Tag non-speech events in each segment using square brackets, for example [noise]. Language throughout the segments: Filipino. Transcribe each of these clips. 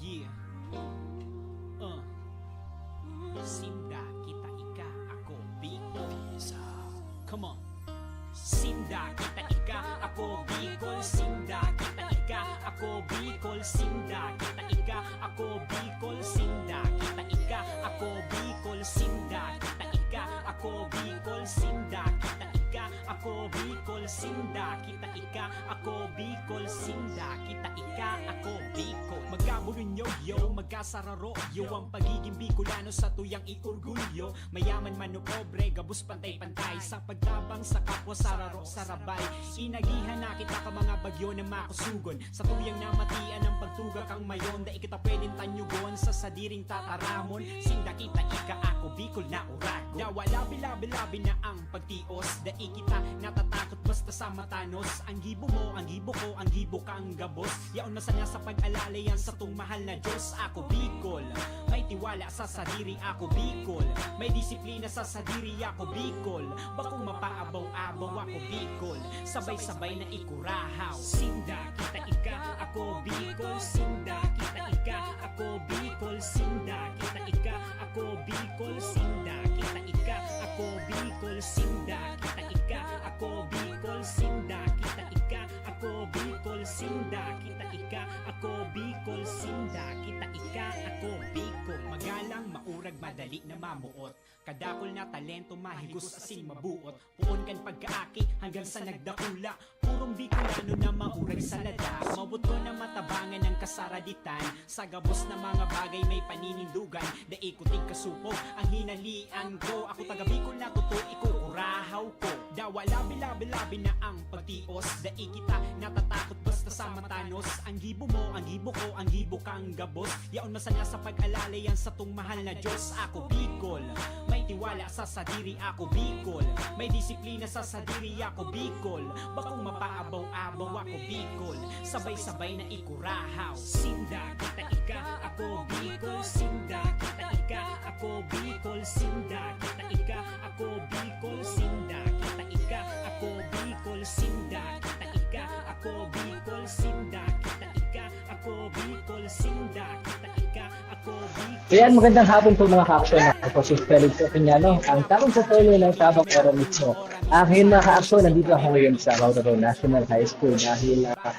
Yeah. Uh. Sinda, kita, ika, ako, Bicol. Come on. Sinda, kita, ika, ako, Bicol. Sinda, kita, ika, ako, Bicol. Sinda, kita, ika, ako, Bicol. Sinda, Bicol. Sinda, kita, ika, ako, Bicol. Sinda, kita, ika, ako, Bicol. Magkaburin yo, yo, magkasararo, yo, ang pagiging Bicolano sa tuyang iorgulyo. Mayaman man o pobre, gabus pantay-pantay, sa pagtabang sa kapwa sararo, sarabay. Inagihan na kita ka mga bagyo na makusugon, sa tuyang namatian ng pagtuga kang mayon, da kita pwedeng tanyugon, sa sadiring tataramon, sinda kita ika ako, Bicol na urago. Da wala bilabi-labi na ang pagtios, da kita natatakot basta sa matanos, ang gibo mo, ang gibo ko, ang gibo kang gabos, yaon masanya sa pag-alala sa tung mahal na Diyos, ako Bicol. May tiwala sa sadiri, ako Bicol. May disiplina sa sadiri, ako Bicol. Bakong mapaabaw-abaw, ako Bicol. Sabay-sabay na ikurahaw. Sinda, kita ika, ako Bicol. Sinda, kita ika, ako Bicol. Sinda, kita ika, ako Bicol. Sinda, Magalang, maurag, madali na mamuot. Kadakol na talento, mahigos asin mabuot. Puon kan pagkaaki hanggang sa nagdakula. Purong Bicolano na maurag sa ladas. Mabot ko kasaraditan. Sa gabos na mga bagay may paninindugan. Daikuting kasupog ang hinalian ko. Ako taga Bicol na totoo, ikukurahaw ko. Dawa labi-labi-labi na ang pagtios. Dai kita natatakot basta sa matanos. Ang gibo mo, ang gibo ko, ang gibo kang gabos. Yaon masanya sa pag-alala sa tung mahal na Diyos. Ako Bicol, may tiwala sa sadiri ako Bicol. May disiplina sa sadiri ako Bicol. Bakong mapaabaw-abaw ako Bicol. Sabay-sabay na ikurahaw. Sinda, kita ika, ako Bicol. Sinda, kita ika, ako Bicol. Sinda, kita ika, ako Bicol. Sinda, kita ika, ako Bicol. Sinda, kita ika, ako Bicol. Sinda, kita ika, ako Bicol. Sinda, kita ika, ako Bicol. So yan, magandang hapon po mga ka-action. Ako si Felix Opiniano, ang takong sa tuloy ng Tabang Oro mismo. Akin mga ka-action, nandito ako ngayon sa Mautaro National High School dahil ah,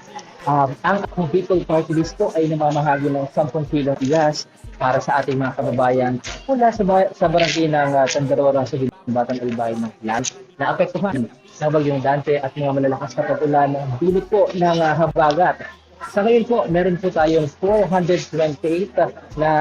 um, ang people party list po ay namamahagi ng 10 kilong bigas para sa ating mga kababayan mula sa, ba- sa barangay ng uh, Tandarora sa Batang Albay ng Plan na apektuhan ng bagyong Dante at mga malalakas na pag-ulan ng bilot po ng ah, habagat. Sa ngayon po, meron po tayong 428 na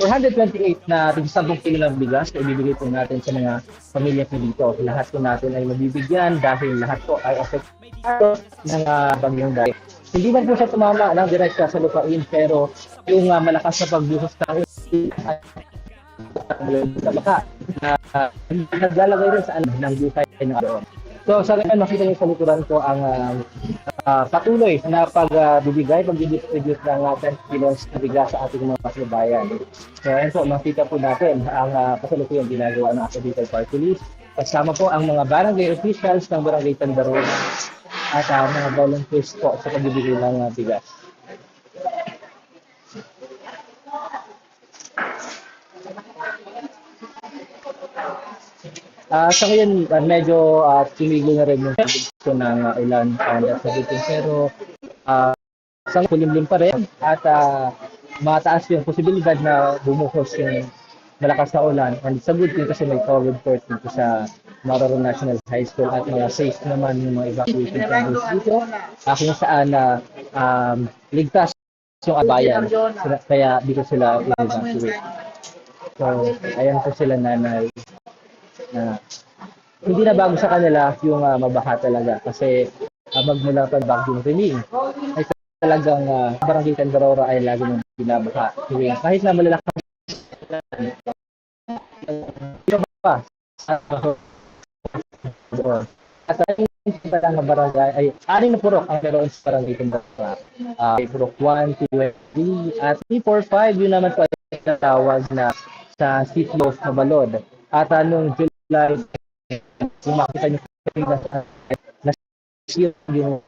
428 na 10 kilo ng bigas na ibibigay po natin sa mga pamilya po dito. Lahat po natin ay mabibigyan dahil lahat po ay apektado ng uh, bagyong dahil. Hindi man po siya tumama ng direkta sa lupain pero yung ah, malakas na pagbuhos ng ay sa baka na uh, naglalagay rin sa ano ng buhay ng doon. So sa ngayon makita niyo sa likuran ko ang ah, ah, patuloy na pagbibigay, pag-distribute ng uh, 10 kilos na bigas sa ating mga kababayan. So ayan po, makita po natin ang uh, kasalukuyang ginagawa ng Academical Party List. Kasama po ang mga barangay officials ng barangay Tandarona at uh, mga volunteers po sa pagbibigay ng uh, bigas. Ah, sa ngayon, ah, medyo uh, tumigil na rin yung ko ng uh, ulan and uh, everything. Pero uh, sa kulimlim pa rin at uh, mataas yung posibilidad na bumuhos yung malakas na ulan. And it's a good thing kasi may COVID court dito sa Mararo National High School at mga safe naman yung mga evacuation centers dito. Uh, saan na um, ligtas yung abayan. Sila, kaya dito sila i-evacuate. So, ayan po sila nanay na hindi na bago sa kanila yung uh, mabaha talaga kasi uh, magmula pa bagyong Riling ay talagang uh, barangay Candarora ay lagi nang binabaha kahit na malalakas yung pa at ang pa ng barangay ay aning na purok ang meron sa barangay Candarora uh, purok 1, 2, 3 at 3, 4, 5 yun naman po ay natawag na sa City of Mabalod at anong July kung makita nyo na na share yung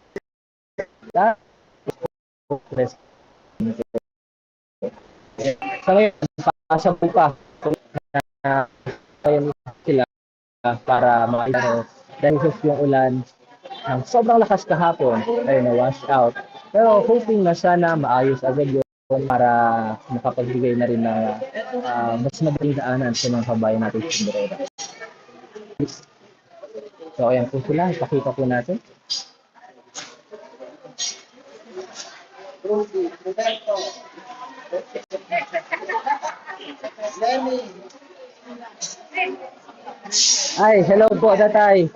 Sa ngayon, pasa po pa na kaya sila para makita dahil sa yung ulan ang sobrang lakas kahapon ay na wash out. Pero hoping na sana maayos agad yun para makapagbigay na rin na ah, mas madaling daanan sa mga kabayan natin sa Cinderella. So ayan po sila, ipakita po natin. Ay, hello po, tatay.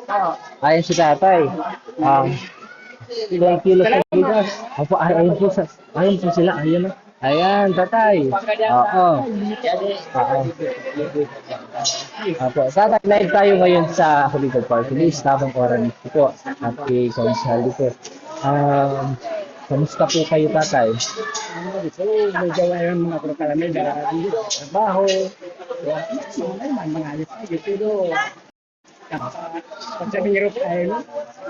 Ayan si tatay. Um, ilang kilo sa bigas. Opo, ay, po, sa, ayun po sila. Ayun na. Ayan, tatay. Oo. Oo. Opo, tatay, live tayo ngayon sa Holy Park. Please, tabang oras po. At kay Consali po. Um, kamusta po kayo, tatay? So, gawa yung mga prokalamay na trabaho. Mga mga ayos na pero pag sa ay no?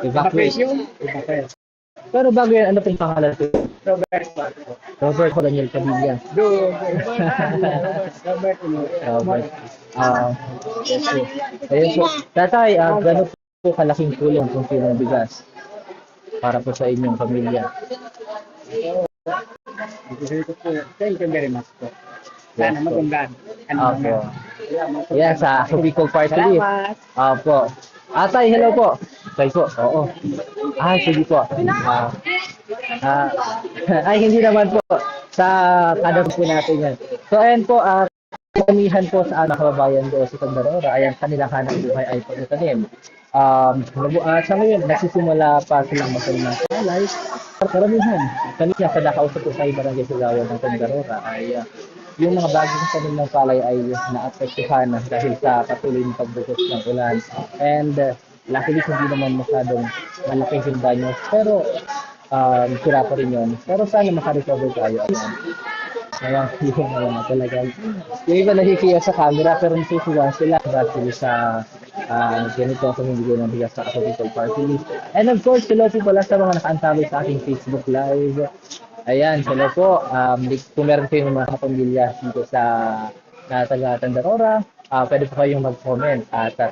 Evacuate. evacuate. Pero bago yan, ano pong pangalan po? Robert, Robert Colonial Padilla. do, Robert, Robert. Ah, ayun po. Tatay, ah, gano'n po kalaking tulong kung kilong bigas para po sa inyong pamilya? Thank you very much po. Sana magandang. Opo. Yan, sa Bicol Party. Opo. Atay, hello po. Tay po, oo. Ah, sige po. Ah, ah, [laughs] ay, hindi naman po. Sa kada po natin yan. So, ayan po, ah, karamihan po sa anak kababayan doon sa Tandarora ay ang kanilang hanap buhay ay pagkatanim. Um, nabu- ah, sa ngayon, nagsisimula pa silang magkaroon ng palay. Karamihan, kanina sa ko sa barangay Sigawan ng Tandarora ay ah, yung mga bagong tanim ng palay ay naapektuhan dahil sa patuloy ng pagbukas ng ulan. And uh, luckily hindi naman masyadong malaki yung danyo. Pero um, sira pa rin yun. Pero sana makarecover tayo. Kaya yung mga talaga. Yung iba nakikiya sa camera pero nasusuwa sila dahil sa uh, ganito ang pamimigay ng bigas sa Ako Party List. And of course, hello po pala sa mga nakaantabay sa ating Facebook Live. Ayan, hello po. Um, kung meron kayong mga kapamilya dito sa na taga Tandarora, ah pwede po kayong mag-comment at uh,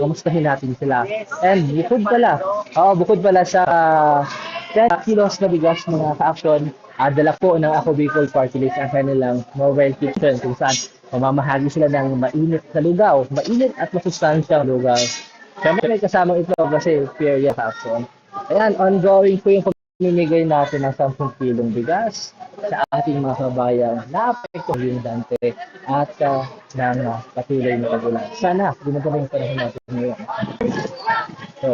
kamustahin natin sila. And bukod pala, oo, bukod pala sa 10 kilos na bigas mga ka-action, ah, dala po ng Ako Bicol Party List ang kanilang mobile kitchen kung saan mamamahagi sila ng mainit na lugaw, mainit at masustansyang lugaw. Siyempre may kasamang ito kasi period ka-action. Ayan, ongoing po yung pamimigay natin ng 10 kilong bigas sa ating mga kabayan na apekto yung Dante at uh, ng uh, patuloy na pagulan. Sana, binagay yung panahon natin ngayon. So,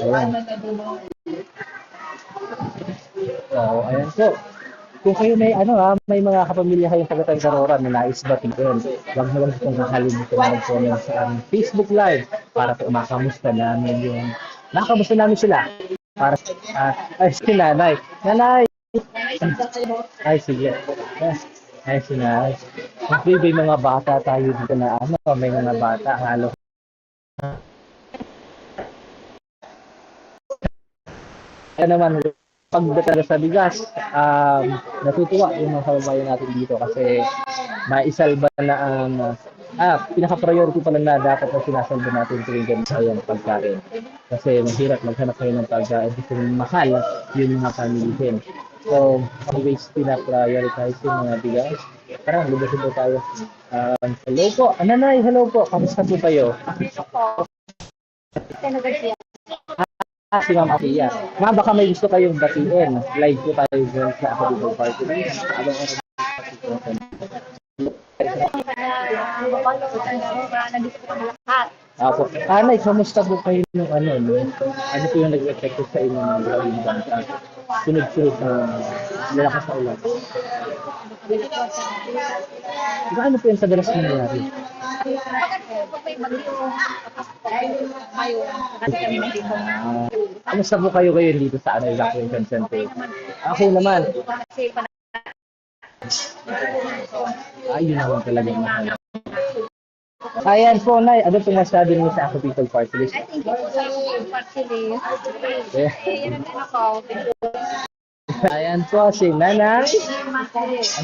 ayan. So, ayan po. Kung kayo may ano ha, may mga kapamilya kayong taga-Tangarora na nais batiin, huwag mo lang itong kakalimutan na mag-comment sa aming Facebook Live para po makamusta namin yung nakamusta namin sila. Para ah, ay si nanay. Nanay! Ay sige. Ay si nanay. May mga bata tayo dito na ano may mga bata halo. Kaya naman pagdating sa bigas um, natutuwa yung mga kababayan natin dito kasi maisalba na ang ah, pinaka-priority pa lang na dapat na sinasalba natin tuwing ganito ay ang pagkain. Kasi mahirap maghanap kayo ng pagkain kasi mahal yung mga pamilihin. So, always pina-prioritize yung mga bigas. Tara, lubusin po tayo. Um, hello po, ananay, hello po, kamusta po kayo? Ah, si Ma'am Akia. Ma'am, baka may gusto kayong batiin. Live po tayo dyan sa Affordable Party. Abang ano Apo. Anay, kamusta po kayo nung ano, no? Ano po yung nag-epekto sa inyo ng gawin bangka? Sunod-sunod sa lalakas sa ulan. Gaano po yung kadalas nangyayari? Ah, kamusta po kayo ngayon dito sa ano, evacuation center? Ako naman, ayun naman talaga yung mahal. Ayan po, Nay. Ano po masabi niyo sa Ako People Party List? I think po sa party list. Eh, Eh, yan ang ano ko. Ayan po si Nanay.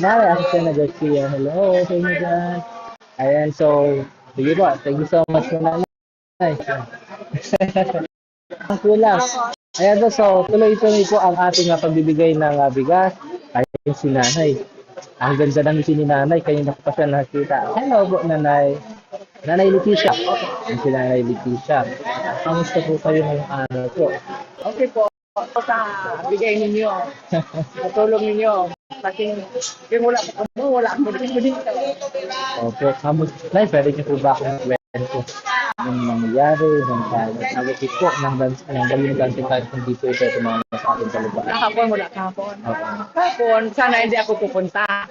Nanay, si Nanay Garcia. Hello sa inyo dyan. Ayan, so, sige po. Thank you so much po, Nanay. [laughs] Ang kulang. Ayan po, so, tuloy-tuloy po ang ating pagbibigay ng uh, bigas. Ayan si Nanay. Ang ganda ng ngiti ni Nanay. Kanina ko pa siya nakita. Hello po, Nanay. Nanay Leticia. Ayan si Nanay Leticia. Kamusta po kayo ngayong araw po? Okay po. Sa bigay ninyo. Sa tulong ninyo. Kasi yung wala ko mo, wala akong dito dito. Opo, kamus Nay, pwede niyo po ba akong kwento yung nangyayari, ng nagigit po ng dans ng balyung dancing kahit hindi po ito ito mga sa ating kalupa. Kahapon, wala kahapon. Kahapon, sana hindi ako pupunta.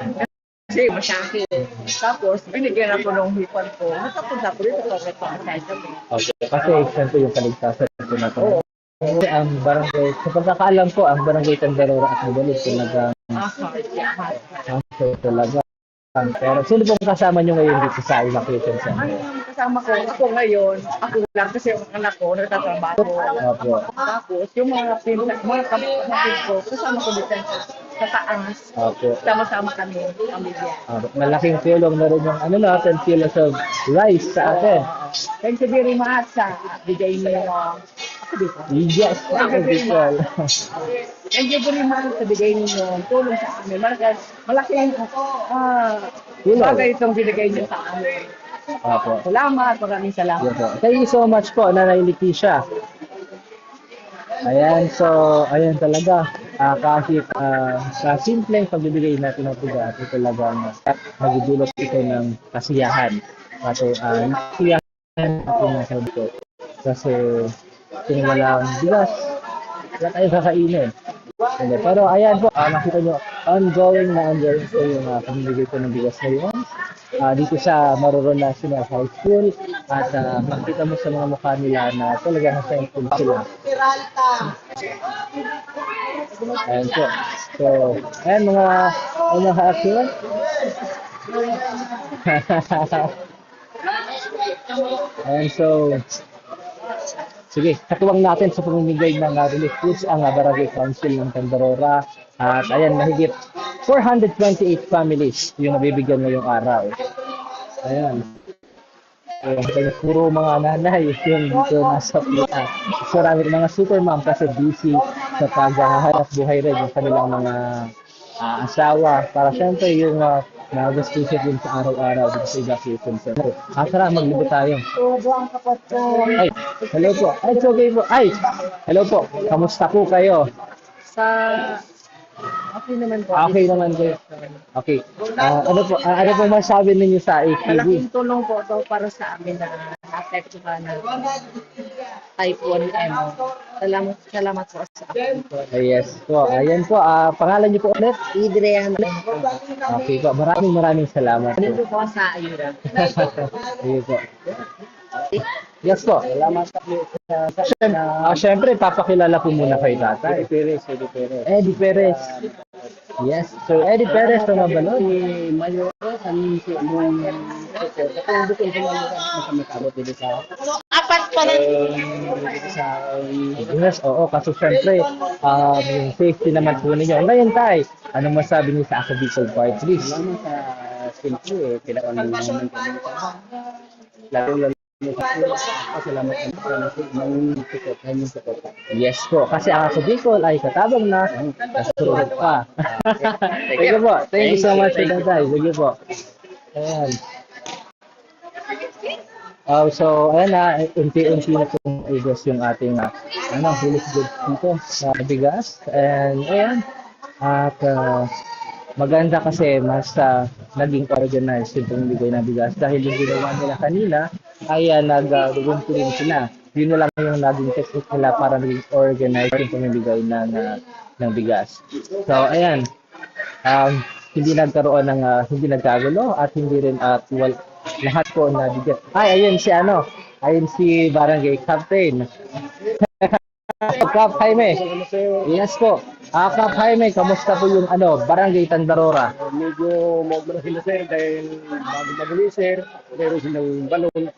Kasi masyaki. Tapos, binigyan ako ng hipon ko. Nakapunta ko dito sa restaurant. Okay. Kasi siyempre yung kaligtasan po na ito. Kasi ang barangay, sa pagkakaalam ko, ang barangay Tandarora at Mabalit talaga ang talaga. Pero sino pong kasama nyo ngayon dito sa evacuation center? Kasama ko, ako ngayon, ako lang kasi yung anak ko nagtatrabaho. Opo. Tapos, yung mga pinsa, mga kapatid ko, kasama ko dito sa, taas. Opo. Sama-sama kami, pamilya. Ah, malaking tulong na rin yung ano na, 10 kilos of rice sa atin. Thank you very much sa bigay niyo. Yes, ako Bicol. Thank you very much sa bigay ninyo. Tulong sa amin. Malaking, malaking ah, Tulong. bagay itong binigay niyo sa amin. Opo. Salamat, maraming salamat. Po. Thank you so much po, Nanay Leticia. Ayan, so, ayan talaga. Ah, kahit uh, sa simpleng pagbibigay natin ng bigas, ito talagang magdudulot ito ng kasiyahan. At uh, kasiyahan ako na sabi ko. Kasi kung walang bigas, wala tayong kakainin. Hindi. Pero ayan po, ah, nakita nyo, ongoing na ongoing po yung uh, pamimigay ko ng bigas ngayon. Ah, dito sa Maroron National High School at uh, makita mo sa mga mukha nila na talagang thankful sila. Ayan po. So, ayan mga mga action. [laughs] ayan so, Sige, katuwang natin sa pamimigay ng uh, relief goods ang uh, Barangay Council ng Tandarora. At ayan, mahigit 428 families yung nabibigyan ngayong araw. Ayan. Ayan, puro mga nanay yung dito nasa pita. So, marami mga super mom kasi busy sa paghahanap buhay rin yung kanilang mga ah, asawa para syempre yung uh, nagastusin din sa araw-araw dito sa evacuation center. Tara, maglibo tayo. Ay, hello po. Ay, it's okay po. Ay, hello po. Kamusta po kayo? Sa Okay naman po. Okay naman kayo. Okay. Ah, ano po, ah, ano po masabi ninyo sa ATV? Malaking tulong po ito para sa amin na naapektuhan ng Typhoon Emo. Salamat, salamat po sa akin. Yes po. Ayan po. Ah, pangalan niyo po ulit? Adrian, Okay po. Maraming maraming salamat po. dito po sa ayuda. [laughs] Sige po. Yes po. Salamat sa Siyem- Ah, syempre, papakilala po muna kay tatay. Perez, Eddie Perez. Eddie Perez. Yes. So, Eddie Perez from Mabalon. Si Mayor, kami si Mong Kung bukod ko lang sa makabot dito sa apat pa dito sa Yes, oo. Kasi syempre, um, yung safety naman po ninyo. Ngayon, tay, anong masabi niyo sa Ako Bicol Park Please? Salamat sa simple eh, kailangan naman kami sa lalo lalo sa sa. Yes po. Kasi ang Ako Bicol ay katabang na kasurot pa. Thank you po. Thank you so much for that, tay. Sige po. Ayan. Oh, so, ayan na, unti-unti na pong igos yung ating uh, ano, hilis goods dito sa bigas. And, ayan. At, uh, maganda kasi mas uh, naging organized yung pamimigay ng bigas dahil yung ginawa nila kanina ay uh, nag-rugumpo rin sila. Yun na lang yung naging technique nila para maging organized yung pamimigay ng, uh, ng bigas. So, ayan. Um, hindi nagkaroon ng uh, hindi nagkagulo at hindi rin at wal, lahat po na bigyan. Ay, ayun si ano. Ayun si Barangay Captain. [laughs] Kap Jaime. Yes po. Ah, Kap Jaime, kamusta po yung ano, Barangay Tandarora? Medyo mobile sila sir dahil bago mabili sir, meron silang balon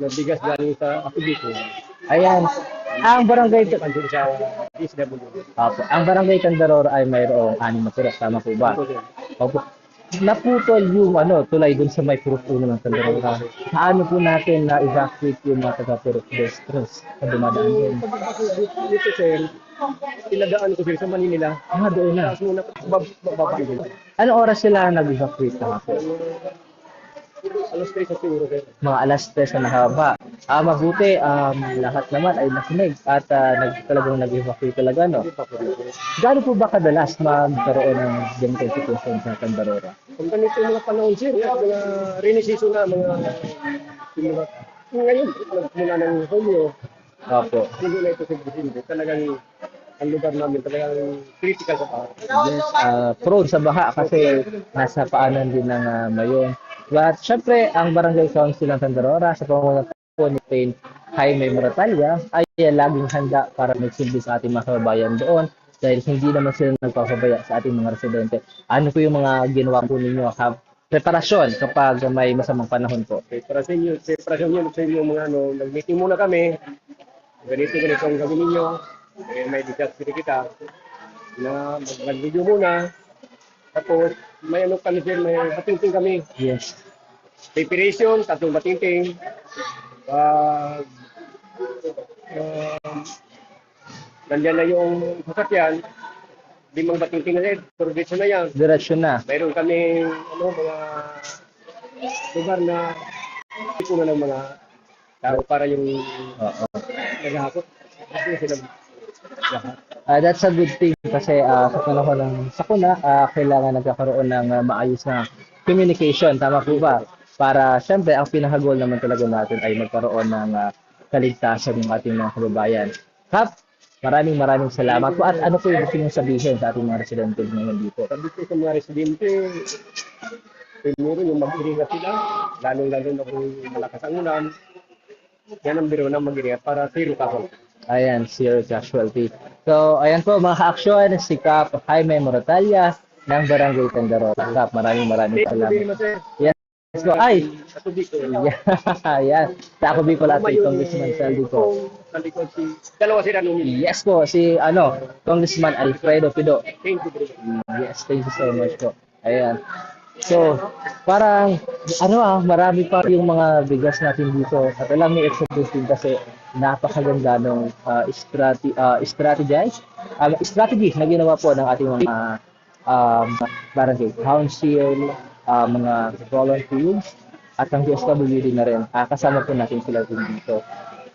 na bigas galing sa Akibiko. Ayan. Ang Barangay Pansin sa DSW. Opo. Ang barangay Candarora ay mayroong anim na purok. Tama po ba? Opo. Naputol yung ano, tulay dun sa may purok uno ng Candarora. Paano po natin na-evacuate yung mga taga-purok Destros na dumadaan ako dito sir, pinadaan ko sir sa Manila. Ah, doon na. Tapos muna bab bababa ko. Anong oras sila nag-evacuate na po? Alas 3 sa siguro sir. Mga alas 3 na mahaba. Ah, mabuti. Um, lahat naman ay nakinig at uh, nag, talagang nag-evacuate talaga, no? Gaano po ba kadalas magkaroon ng ganitong situation sa Candarora? Kung ganito yung mga panahon sir, mga rainy season na, mga mga ngayon, mula ng Hulyo, Opo. hindi na ito sa Brazil. Talagang ang lugar namin talagang critical sa tao. Yes, uh, prone sa baha kasi nasa paanan din ng uh, mayon. But syempre, ang Barangay Council ng Tandarora sa pamumuno po ni Pain Jaime Moratalia ay laging handa para magsilbi sa ating mga kababayan doon dahil hindi naman sila nagpapabaya sa ating mga residente. Ano po yung mga ginawa po ninyo? Have preparasyon kapag may masamang panahon po. Okay, para sa inyo, sa inyo, mga ano, nag-meeting muna kami. Ganito, ganito ang gawin ninyo. Eh, may discuss kita na mag-video muna. Tapos, may ano sir, may batingting kami. Yes. Preparation, tatlong batingting. Pag um, nandiyan na yung sasakyan, limang batingting na rin, turbidyo na yan. Diretsyon na. Mayroon kami ano, mga lugar na tipo na ng mga tao para yung Oo. naghahakot. Kasi sila lahat. Ah, that's a good thing kasi ah, sa panahon ng sakuna, ah, kailangan nagkakaroon ng ah, maayos na communication. Tama po ba? Para syempre, ang pinakagol naman talaga natin ay magkaroon ng ah, kaligtasan ng ating mga kababayan. Kap, maraming maraming salamat po. At ano po yung gusto niyong sabihin sa ating mga residente ngayon dito? Sabi ko sa mga residente, primero yung mag-iringat sila, lalo-lalo na kung malakas ang ulan. Yan ang biro na mag-iringat para zero casualty. Ayan, zero casualty. So, ayan po mga ka-aksyon, si Kap Jaime Moratalia ng Barangay Tandarora. Kap, maraming maraming salamat. Yes, let's go. Ay, Sa tubig ko. Ayan. Sa ako Bicol at kay Congressman Saldi ko. Sa likod si, dalawa sila nung Yes po, si ano, Congressman Alfredo Pido. Thank you very much. Yes, thank you so much po. Ayan. So, parang, ano ah, marami pa yung mga bigas natin dito. At alam ni Exodus din kasi napakaganda ng uh, strate, uh, strategize, uh, strategy na ginawa po ng ating mga um, barangay council, uh, mga volunteers, at ang DSWD na rin. Ah, kasama po natin sila din dito.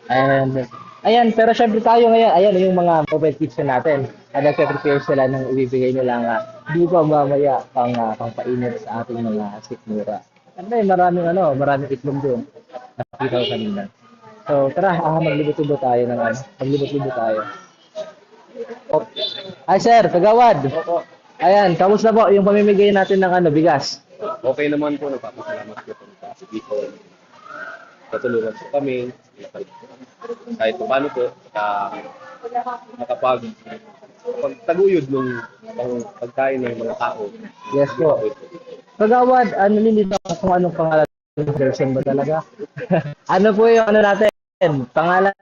And, ayan, pero syempre tayo ngayon, ayan yung mga mobile na natin. At nagpe-prepare sila ng ibibigay nila nga dito mamaya pang, uh, pang painit sa ating mga sikmura. And then, maraming ano, maraming itlog doon. Nakita ko kanina. So, tara, ah, maglibot-libot tayo ng ano, maglibot-libot tayo. Oh. Ay, sir, kagawad. Ayan, kamusta po yung pamimigay natin ng ano, bigas? Okay naman po, nagpapasalamat po sa Bicol. Patulungan po kami. Kahit pa paano po, uh, nakapag pagtaguyod ng pagkain ng mga tao. Yes po. Kagawad, ano nilito kung anong pangalan ng person ba talaga? [laughs] ano po yung ano natin? Pangalan.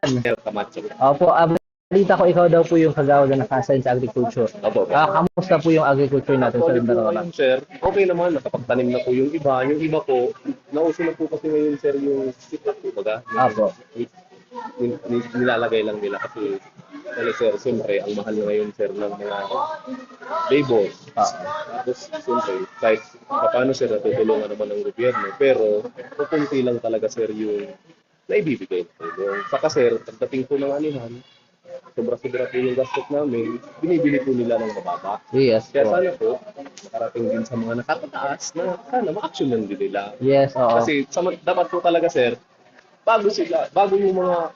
Camacho. Opo, ah, balita ko ikaw daw po yung kagawad na nakasign sa agriculture. Opo. Ah, kamusta po yung agriculture natin sa po Mindanao? ngayon, sir. Okay naman, nakapagtanim na po yung iba. Yung iba po, nauso na po kasi ngayon, sir, yung sipot po baga. Opo. Nil- nil- nilalagay lang nila kasi ano sir, siyempre, ang mahal ngayon sir ng mga labors. Ah. Tapos, siyempre, kahit paano sir, natutulungan naman ng gobyerno, pero kukunti lang talaga sir yung naibibigay. Saka sir, pagdating po ng anihan, sobra-sobra po yung gastos namin, binibili po nila ng mababa. Yes Kaya po. sana po, makarating din sa mga nakakataas na sana ma-action lang din nila. Yes, oo. Kasi sa, dapat po talaga sir, bago sila, bago yung mga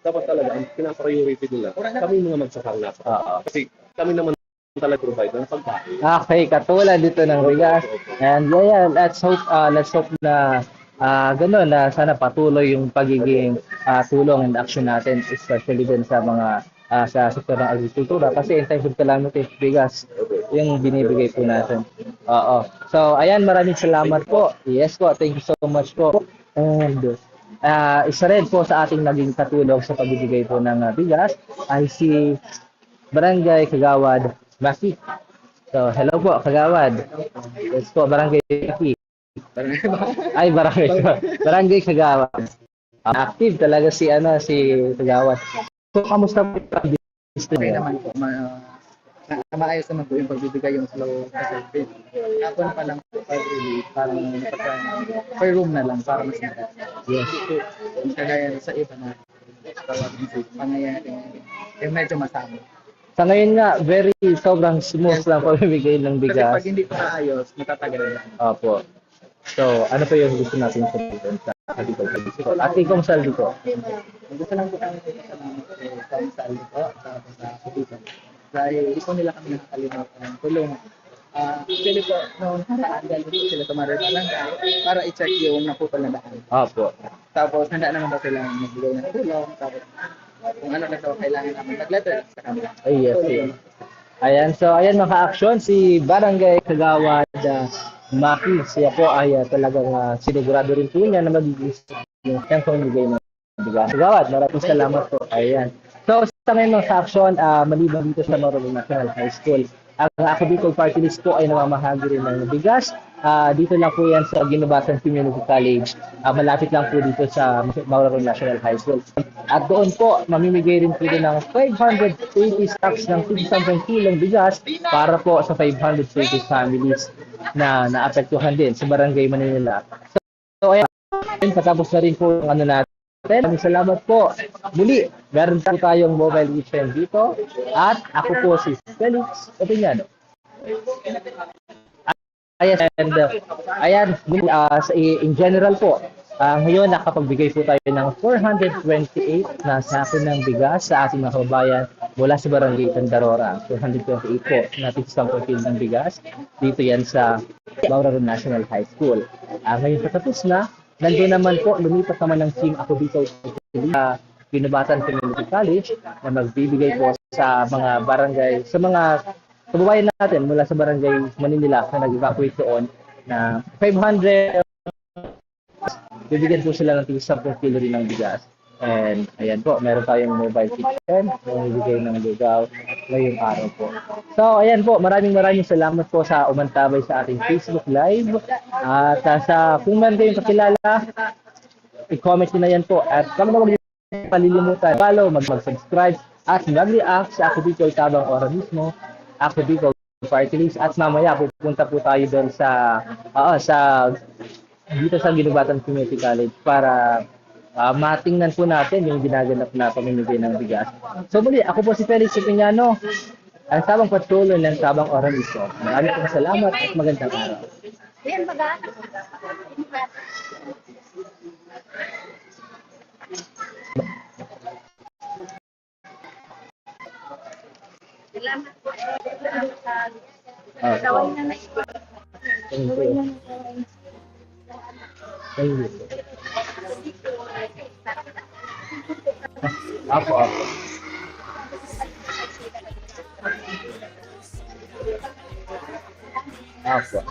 dapat talaga ang pinapriority nila, kami mga magsasang nasa. Oo. Kasi kami naman talaga provide ng pagkain. Okay, katulad dito ng bigas. And yeah, yeah, let's hope uh, let's hope na ah ganun na sana patuloy yung pagiging ah, tulong and action natin especially din sa mga ah, sa sektor ng agrikultura kasi in times of calamity bigas yung binibigay po natin. Oo. So ayan maraming salamat po. Yes po, thank you so much po. And ah isa rin po sa ating naging katulong sa pagbibigay po ng ah, bigas ay si Barangay Kagawad, Maki. So, hello po, Kagawad. Let's po, Barangay Maki. Ay, Barangay, [laughs] Barangay Kagawad. Active talaga si, ano, si Kagawad. So, kamusta po yung Okay naman po. Ma ma- maayos naman po yung pagbibigay yung slow kasi ako na pa lang po pag relief parang napaka per room na lang para mas maganda. Yes. Kagaya sa iba na tawag ng sa pangyayari yung medyo masama. Sa ngayon nga, very sobrang smooth lang pamimigay ng Kasi bigas. pag hindi pa ayos, matatagal na. Opo. So, ano pa yung gusto natin sabihin sa Bicol Police? At ikaw, Saldi ko. Gusto lang po kami sa sa Aldo po tapos sa Kapitan. Dahil po nila kami nakakalimutan ng tulong. Ah, actually po, noong nakaraan galing po sila tumaral pa lang para i-check yung naputol na daan. Opo. Tapos handa naman daw sila magbigay ng tulong. Tapos kung ano na daw kailangan namin mag-letter sa kanila. Ay, yes, yes. Ayan, so ayan mga action si Barangay Kagawad uh, Maki. Siya po ay uh, talagang uh, sinigurado rin po niya na magiging yung siyang pamimigay ng bigas. Kagawad, maraming salamat po. Ayan. So sa ngayon mga action, uh, maliban dito sa Marulong National High School, ang Ako Bicol Party List po ay namamahagi rin ng bigas. Ah, dito lang po yan sa Ginubasan Community College. Ah, malapit lang po dito sa Maurarong National High School. At doon po, mamimigay rin po ng 580 stocks ng 10 kilong bigas para po sa 530 families na naapektuhan din sa Barangay Manila. So, ayan, patapos na rin po ang ano natin. Maraming salamat po. Muli, meron po tayong mobile kitchen dito. At ako po si Felix Opiniano. Ayan, and uh, ayan, uh, in general po, ah, ngayon nakapagbigay po tayo ng 428 na sako ng bigas sa ating mga kababayan mula sa Barangay Tandarora. 428 po na tigsang profil ng bigas. Dito yan sa Bauraron National High School. Ah, ngayon patapos na, nandun naman po, lumipat naman ng team ako dito sa Binabatan Community College na magbibigay po sa mga barangay, sa mga kababayan natin mula sa barangay Manila na nag-evacuate doon na 500 bibigyan po sila ng tig 10 kilo rin ng bigas. And ayan po, meron tayong mobile kitchen na bibigay ng lugaw ngayong araw po. So ayan po, maraming maraming salamat po sa umantabay sa ating Facebook Live. At uh, sa kung meron kayong kakilala, i-comment na yan po. At kami na huwag palilimutan, follow, mag- mag-subscribe, at mag-react sa Ako Bicol Tabang Ora mismo, Ako Bicol Party List. At mamaya, pupunta po tayo doon sa, oo, sa, dito sa Ginubatan Community College para ah, matingnan po natin yung ginaganap na pamimigay ng bigas. So muli, ako po si Felix Piñano, ang sabang patuloy ng sabang Ora mismo. Maraming pong salamat at magandang araw. Yan baga. Salamat po. Salamat sa Ah, gawin na Thank you. Thank you. Apo. Apo.